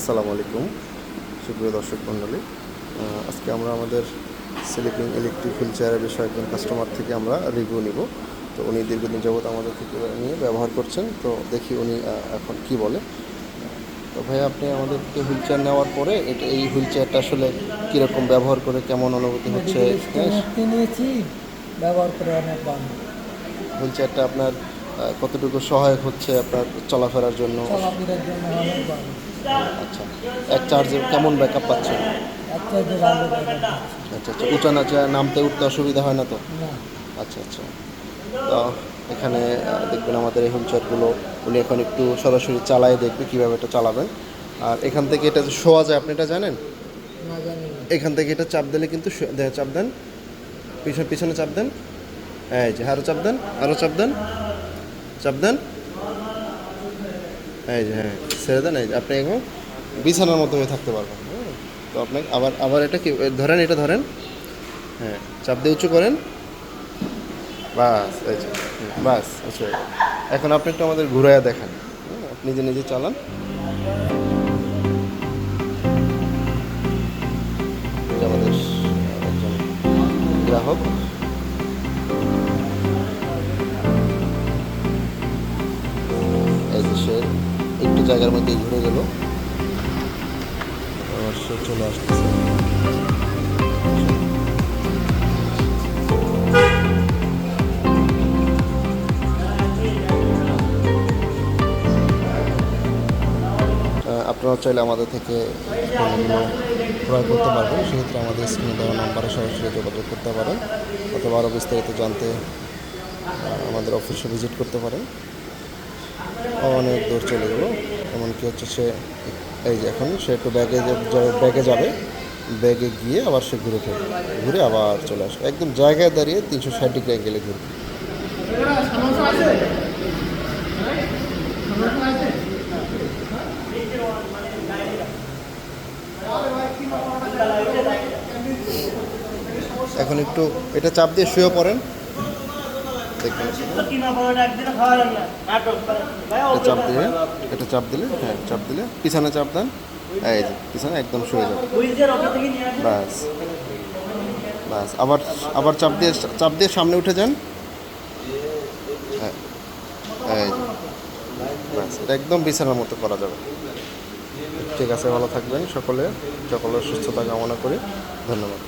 আসসালামু আলাইকুম সুপ্রিয় দর্শক মণ্ডলী। আজকে আমরা আমাদের স্লিপিং ইলেকট্রিক হুইল চেয়ারের বিষয়ে একজন কাস্টমার থেকে আমরা রিভিউ নিব। তো উনি দীর্ঘদিন যাবত আমাদের থেকে নিয়ে ব্যবহার করছেন। তো দেখি উনি এখন কি বলে। তো ভাই আপনি আমাদের থেকে হুইল চেয়ার নেওয়ার পরে এটা এই হুইল চেয়ারটা আসলে কীরকম ব্যবহার করে কেমন অনুভূতি হচ্ছে? নিয়েছি ব্যবহার করে অনেক ভালো। হুইল চেয়ারটা আপনার কতটুকু সহায়ক হচ্ছে আপনার চলাফেরার জন্য? চলাফেরার জন্য অনেক ভালো। আচ্ছা। এক চার্জে কেমন ব্যাকআপ পাচ্ছেন ব্যাপার আচ্ছা আচ্ছা। উঁচা নাচা নামতে উঠতে অসুবিধা হয় না তো? আচ্ছা আচ্ছা। তো এখানে দেখবেন আমাদের এই হুইলচেয়ারগুলো উনি এখন একটু সরাসরি চালায় দেখবে কীভাবে এটা চালাবেন। আর এখান থেকে এটা শোয়া যায় আপনি এটা জানেন? এখান থেকে এটা চাপ দিলে কিন্তু চাপ দেন। পিছনে পিছনে চাপ দেন। এই যে আরও চাপ দেন আরও চাপ দেন। চাপ দেন। এই যে হ্যাঁ ছেড়ে দেন এই আপনি এখন বিছানার হয়ে থাকতে পারবেন হ্যাঁ। তো আপনাকে আবার আবার এটা কি ধরেন এটা ধরেন হ্যাঁ চাপ দিয়ে উঁচু করেন বাস এই যে বাস আচ্ছা। এখন আপনি একটু আমাদের ঘুরাইয়া দেখান হ্যাঁ, আপনি নিজে নিজে চালান। আমাদের গ্রাহক। একটু জায়গার মধ্যে ঘুরে গেল। সে চলে আসতেছে। আপনারা চাইলে আমাদের থেকে ক্রয় করতে পারবেন। সেক্ষেত্রে আমাদের স্ক্রিনে দেওয়া নাম্বারে সরাসরি যোগাযোগ করতে পারেন অথবা আরও বিস্তারিত জানতে আমাদের অফিসে ভিজিট করতে পারেন। অনেক দূর চলে গেলো। এমনকি হচ্ছে সে, এই যে এখন সে একটু ব্যাগে ব্যাগে যাবে, ব্যাগে গিয়ে আবার সে ঘুরে ফেরবে। ঘুরে আবার চলে আসবে। একদম জায়গায় দাঁড়িয়ে তিনশো ষাট ডিগ্রি অ্যাঙ্গেলে ঘুরবে। এখন একটু এটা চাপ দিয়ে শুয়ে পড়েন। এটা চাপ দিলে এটা চাপ দিলে হ্যাঁ চাপ দিলে। পিছনে চাপ দেন। এই যে পিছনে একদম শুয়ে যাবে। বাস বাস আবার আবার চাপ দিয়ে চাপ দিয়ে সামনে উঠে যান। হ্যাঁ এই এটা একদম বিছানার মতো করা যাবে। ঠিক আছে ভালো থাকবেন সকলে। সকলের সুস্থতা কামনা করি। ধন্যবাদ।